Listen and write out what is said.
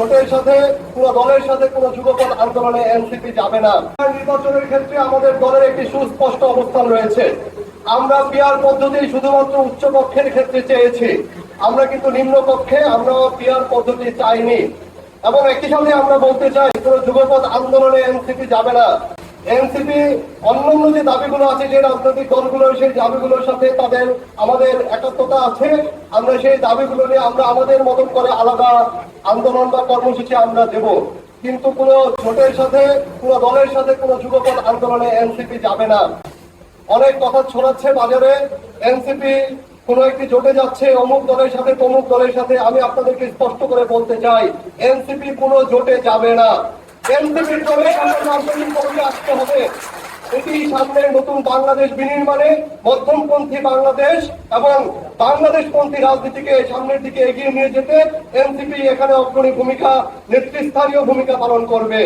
জোটের সাথে পুরো দলের সাথে কোন যুগপথ আন্দোলনে এনসিপি যাবে না। নির্বাচনের ক্ষেত্রে আমাদের দলের একটি সুস্পষ্ট অবস্থান রয়েছে। আমরা পিয়ার পদ্ধতি শুধুমাত্র উচ্চ পক্ষের ক্ষেত্রে চেয়েছি। আমরা কিন্তু নিম্ন কক্ষে আমরা পিয়ার পদ্ধতি চাইনি। এবং একই সাথে আমরা বলতে চাই, কোনো যুগপথ আন্দোলনে এনসিপি যাবে না। এনসিপি অন্যান্য যে দাবিগুলো আছে, যে রাজনৈতিক দলগুলো, সেই দাবিগুলোর সাথে তাদের, আমাদের একাত্মতা আছে। আমরা সেই দাবিগুলো নিয়ে আমরা আমাদের মতন করে আলাদা আন্দোলন বা কর্মসূচি আমরা দেব। কিন্তু কোনো জোটের সাথে কোনো দলের সাথে কোনো যুগপৎ আন্দোলনে এনসিপি যাবে না। অনেক কথা ছড়াচ্ছে বাজারে। এনসিপি কোন একটি জোটে যাচ্ছে, অমুক দলের সাথে তমুক দলের সাথে। আমি আপনাদেরকে স্পষ্ট করে বলতে চাই, এনসিপি কোনো জোটে যাবে না। এনসিপির দলে আমাদের রাজনৈতিক পক্ষে আসতে হবে। এটি সামনে নতুন বাংলাদেশ বিনির্মাণে মধ্যমপন্থী বাংলাদেশ এবং বাংলাদেশপন্থী রাজনীতিকে সামনের দিকে এগিয়ে নিয়ে যেতে এনসিপি এখানে অগ্রণী ভূমিকা, নেতৃস্থানীয় ভূমিকা পালন করবে।